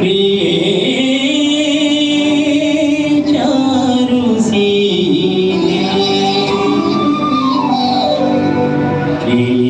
Thank you.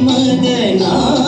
まで何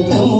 Então